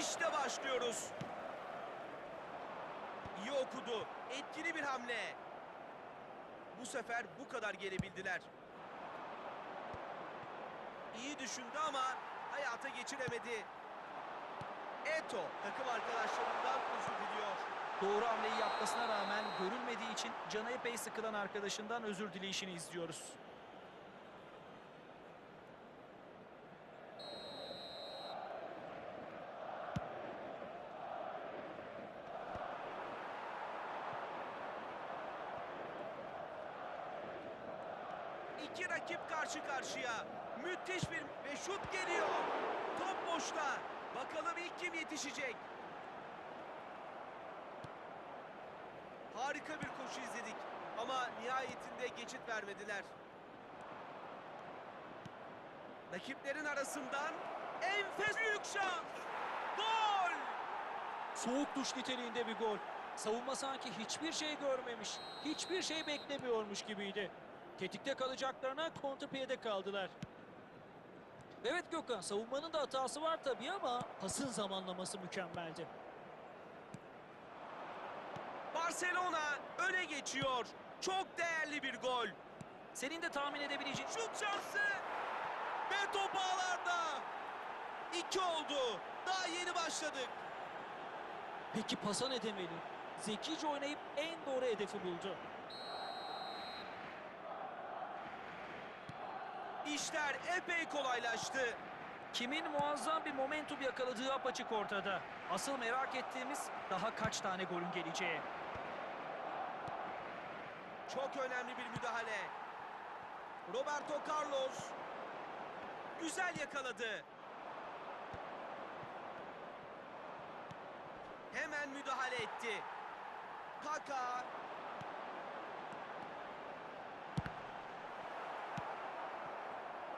İşte başlıyoruz. İyi okudu. Etkili bir hamle. Bu sefer bu kadar gelebildiler. İyi düşündü ama hayata geçiremedi. Eto takım arkadaşlarından özür diliyor. Doğru hamleyi yapmasına rağmen görülmediği için canı epey sıkılan arkadaşından özür dileyişini izliyoruz. İki rakip karşı karşıya. Müthiş bir ve şut geliyor. Top boşta. Bakalım yetişecek? Harika bir koşu izledik ama nihayetinde geçit vermediler. Rakiplerin arasından enfes büyük şans. Gol! Soğuk duş niteliğinde bir gol. Savunma sanki hiçbir şey görmemiş, hiçbir şey beklemiyormuş gibiydi. Tetikte kalacaklarına kontrpiyede kaldılar. Evet Gökhan, savunmanın da hatası var tabii ama pasın zamanlaması mükemmeldi. Barcelona öne geçiyor. Çok değerli bir gol. Senin de tahmin edebileceğin Şut şansı. Ve top ağlarda. İki oldu. Daha yeni başladık. Peki pasa ne demeli? Zekice oynayıp en doğru hedefi buldu. İşler epey kolaylaştı. Kimin muazzam bir momentum yakaladığı apaçık ortada. Asıl merak ettiğimiz daha kaç tane golün geleceği. Çok önemli bir müdahale. Roberto Carlos güzel yakaladı. Hemen müdahale etti. Kaka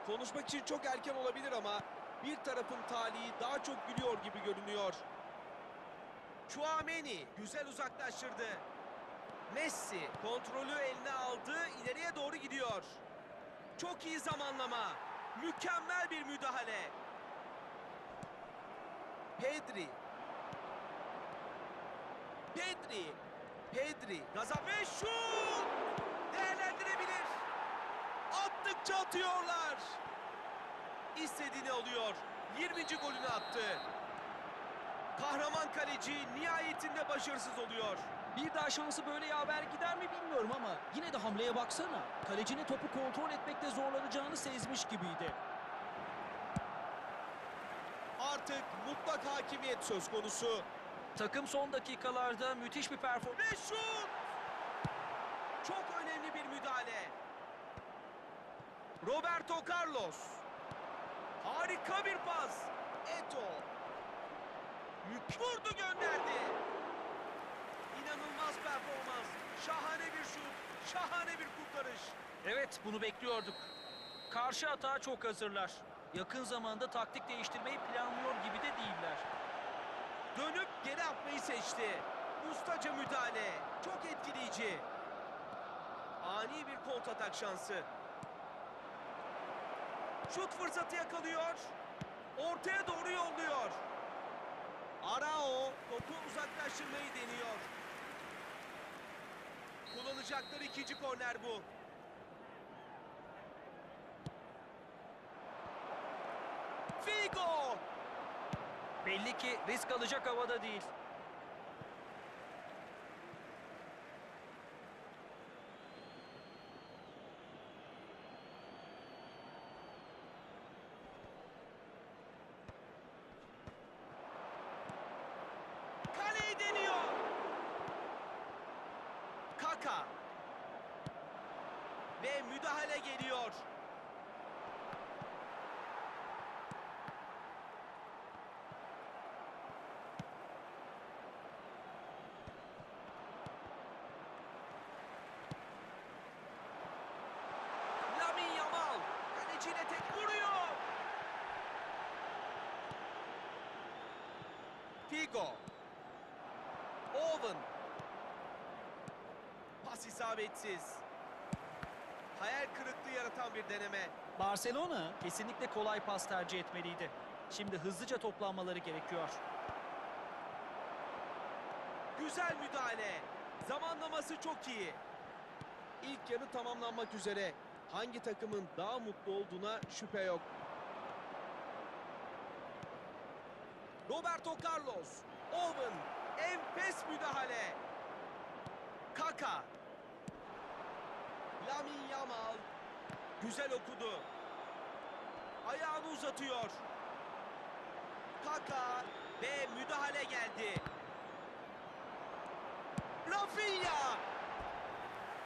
Konuşmak için çok erken olabilir ama bir tarafın talihi daha çok gülüyor gibi görünüyor. Chouameni güzel uzaklaştırdı. Messi kontrolü eline aldı, ileriye doğru gidiyor. Çok iyi zamanlama. Mükemmel bir müdahale. Pedri. Pedri. Pedri. Gaza ve şut! Değerlendirebilir. Attıkça atıyorlar. İstediğini alıyor. 20. golünü attı. Kahraman kaleci nihayetinde başarısız oluyor. Bir daha şansı böyle yaver gider mi bilmiyorum ama yine de hamleye baksana. Kalecinin topu kontrol etmekte zorlanacağını sezmiş gibiydi. Artık mutlak hakimiyet söz konusu. Takım son dakikalarda müthiş bir performans. Ve şut! Çok önemli bir müdahale. Roberto Carlos. Harika bir pas. Eto. Vurdu gönderdi. İnanılmaz performans. Şahane bir şut. Şahane bir kurtarış. Evet bunu bekliyorduk. Karşı atağa çok hazırlar. Yakın zamanda taktik değiştirmeyi planlıyor gibi de değiller. Dönüp geri atmayı seçti. Ustaca müdahale. Çok etkileyici. Ani bir kontratak şansı. Şut fırsatı yakalıyor. Ortaya doğru yolluyor. Arao topu uzaklaştırmayı deniyor. Kullanacakları ikinci korner bu. Figo! Belli ki risk alacak havada değil. Kaleyi deniyor. Kaka. Ve müdahale geliyor. Figo. Owen. İsabetsiz. Hayal kırıklığı yaratan bir deneme. Barcelona kesinlikle kolay pas tercih etmeliydi. Şimdi hızlıca toplanmaları gerekiyor. Güzel müdahale. Zamanlaması çok iyi. İlk yarı tamamlanmak üzere. Hangi takımın daha mutlu olduğuna şüphe yok. Roberto Carlos. Owen. Enfes müdahale. Kaka. Lamin Yamal. Güzel okudu. Ayağını uzatıyor. Kaka ve müdahale geldi. Rafinha.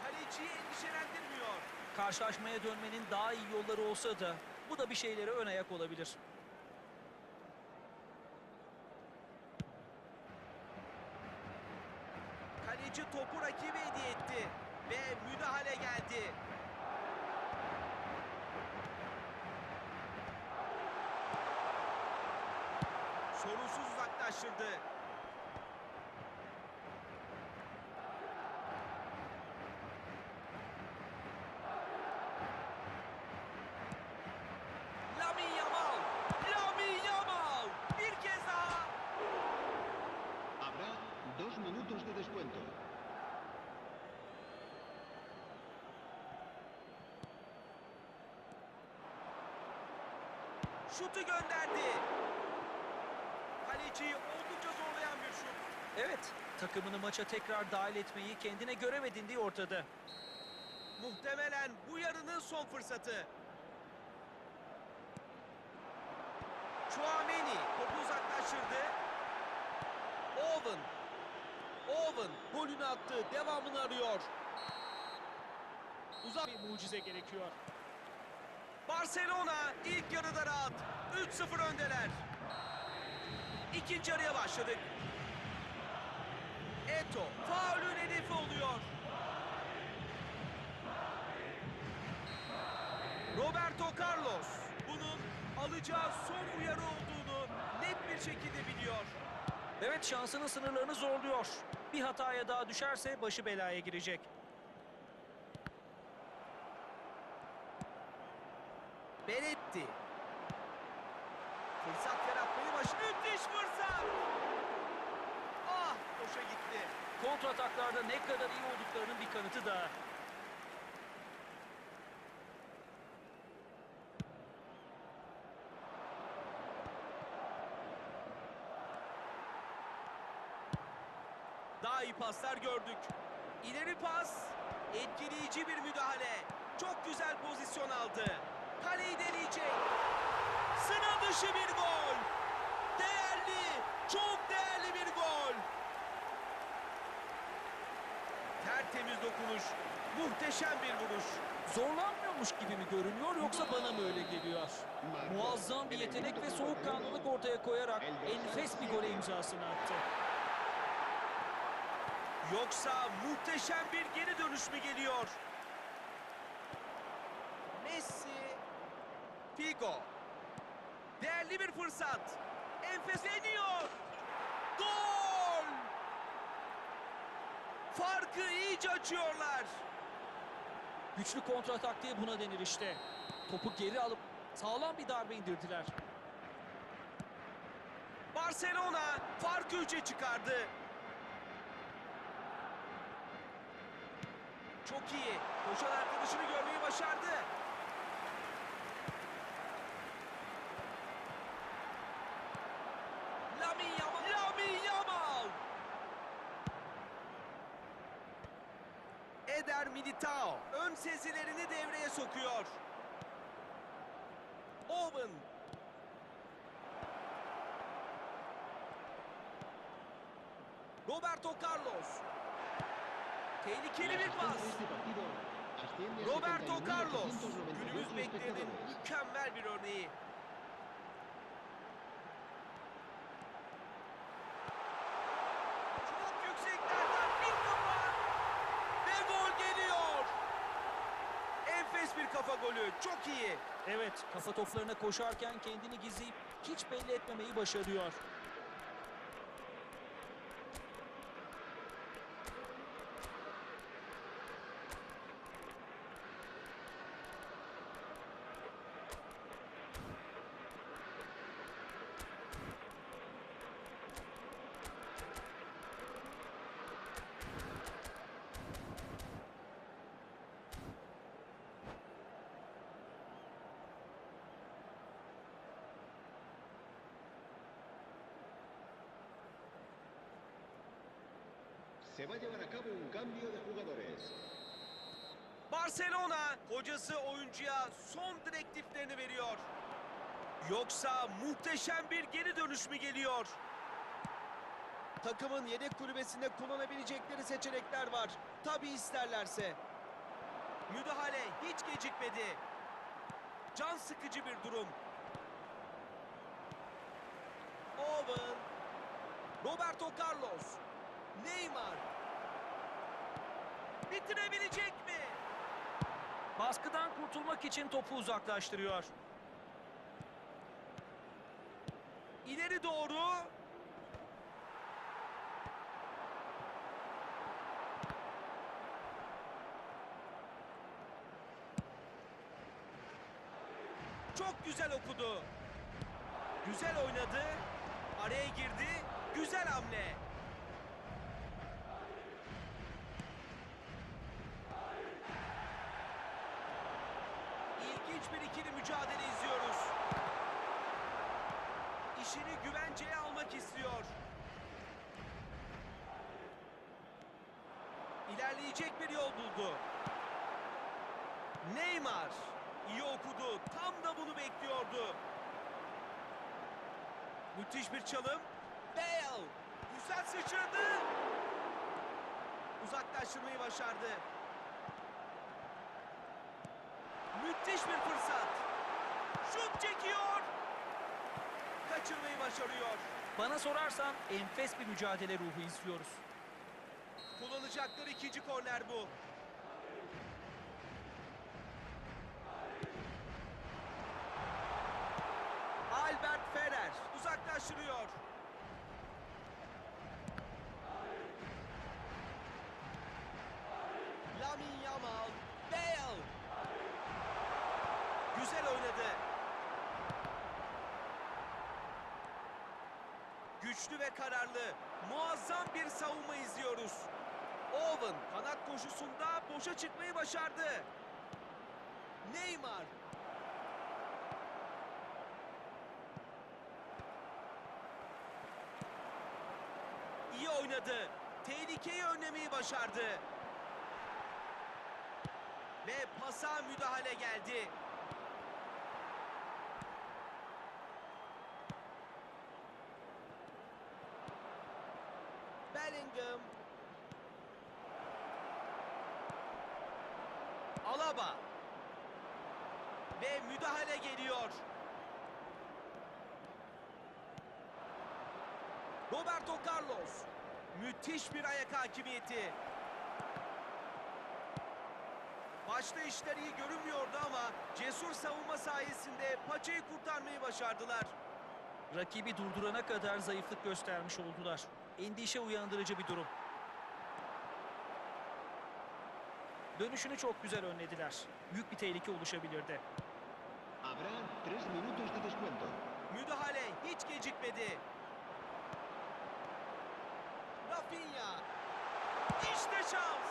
Kaleciyi endişelendirmiyor. Karşılaşmaya dönmenin daha iyi yolları olsa da bu da bir şeylere ön ayak olabilir. Kaleci topu rakibe hediye etti. Ve müdahale geldi. Sorunsuz uzaklaştırdı. Lamin Yamal. Lamin Yamal. Bir kez daha. Habrá dos minutos de descuento. Şutu gönderdi. Kaleciyi oldukça zorlayan bir şut. Evet, takımını maça tekrar dahil etmeyi kendine görev edindiği ortada. Muhtemelen bu yarının son fırsatı. Chouameni topu uzaklaştırdı. Owen. Owen golünü attı. Devamını arıyor. Uzak Bir mucize gerekiyor. Barcelona ilk yarıda rahat. 3-0 öndeler. İkinci yarıya başladık. Eto faulün hedefi oluyor. Roberto Carlos bunun alacağı son uyarı olduğunu net bir şekilde biliyor. Evet, şansının sınırlarını zorluyor. Bir hataya daha düşerse başı belaya girecek. Beretti. Fırsat baş... Müthiş fırsat! Ah boşa gitti. Kontrataklarda ne kadar iyi olduklarının bir kanıtı daha. Daha iyi paslar gördük. İleri pas. Etkileyici bir müdahale. Çok güzel pozisyon aldı. Kaleyi deneyecek. Sıra dışı bir gol. Değerli, çok değerli bir gol. Tertemiz dokunuş. Muhteşem bir vuruş. Zorlanmıyormuş gibi mi görünüyor yoksa bana mı öyle geliyor? Muazzam bir yetenek ve soğukkanlılık 42. ortaya koyarak enfes bir gole imzasını attı. Yoksa muhteşem bir geri dönüş mü geliyor? Messi, Figo. Değerli bir fırsat. Enfesleniyor. Gol! Farkı iyice açıyorlar. Güçlü kontra taktiği buna denir işte. Topu geri alıp sağlam bir darbe indirdiler. Barcelona farkı 3'e çıkardı. Çok iyi. Koşan arkadaşını görmeyi başardı. Lamin Yamal. Lamin Yamal. Eder Militao ön sezilerini devreye sokuyor. Owen Roberto Carlos. Tehlikeli bir pas. Roberto 71.892 Carlos. Günümüz beklerinin mükemmel bir örneği. Çok yükseklerden bir kafa. Ve gol geliyor. Bir kafa golü. Çok iyi. Evet, kafa toplarına koşarken kendini gizleyip hiç belli etmemeyi başarıyor. Se va a llevar a cabo un cambio de jugadores. Barcelona hocası oyuncuya son direktiflerini veriyor. Yoksa muhteşem bir geri dönüş mü geliyor? Takımın yedek kulübesinde kullanabilecekleri seçenekler var. Tabi isterlerse. Müdahale hiç gecikmedi. Can sıkıcı bir durum. Owen. Roberto Carlos. Neymar. Bitirebilecek mi? Baskıdan kurtulmak için topu uzaklaştırıyor. İleri doğru. Çok güzel okudu. Güzel oynadı. Araya girdi. Güzel hamle. İlerleyecek bir yol buldu. Neymar iyi okudu. Tam da bunu bekliyordu. Müthiş bir çalım. Bale güzel sıçradı. Uzaklaştırmayı başardı. Müthiş bir fırsat. Şut çekiyor. Kaçırmayı başarıyor. Bana sorarsan enfes bir mücadele ruhu izliyoruz. Kullanacakları ikinci korner bu. Albert Ferrer uzaklaştırıyor. Lamin Yamal, Bale. Güzel oynadı. Güçlü ve kararlı, muazzam bir savunma izliyoruz. Owen kanat koşusunda boşa çıkmayı başardı. Neymar. İyi oynadı. Tehlikeyi önlemeyi başardı. Ve pasa müdahale geldi. Bellingham. Alaba. Ve müdahale geliyor. Roberto Carlos. Müthiş bir ayak hakimiyeti. Başta işler iyi görünmüyordu ama cesur savunma sayesinde paçayı kurtarmayı başardılar. Rakibi durdurana kadar zayıflık göstermiş oldular. Endişe uyandırıcı bir durum. Dönüşünü çok güzel önlediler. Büyük bir tehlike oluşabilirdi. Habrá tres minutos de descuento. Müdahale hiç gecikmedi. Rafinha. İşte şans.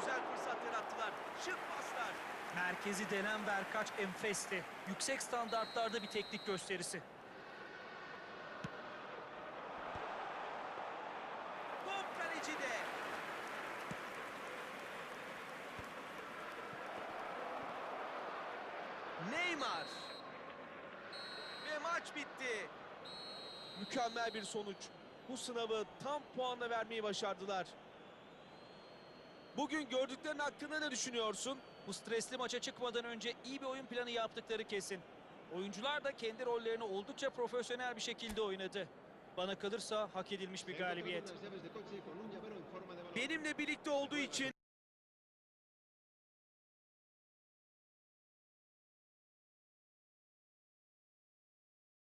Güzel fırsat yarattılar. Şık paslar. Merkezi denen Verkaç enfesti. Yüksek standartlarda bir teknik gösterisi. Top kalecide. Neymar. Ve maç bitti. Bir sonuç. Bu sınavı tam puanla vermeyi başardılar. Bugün gördüklerin hakkında ne düşünüyorsun? Bu stresli maça çıkmadan önce iyi bir oyun planı yaptıkları kesin. Oyuncular da kendi rollerini oldukça profesyonel bir şekilde oynadı. Bana kalırsa hak edilmiş bir galibiyet. Benimle birlikte olduğu için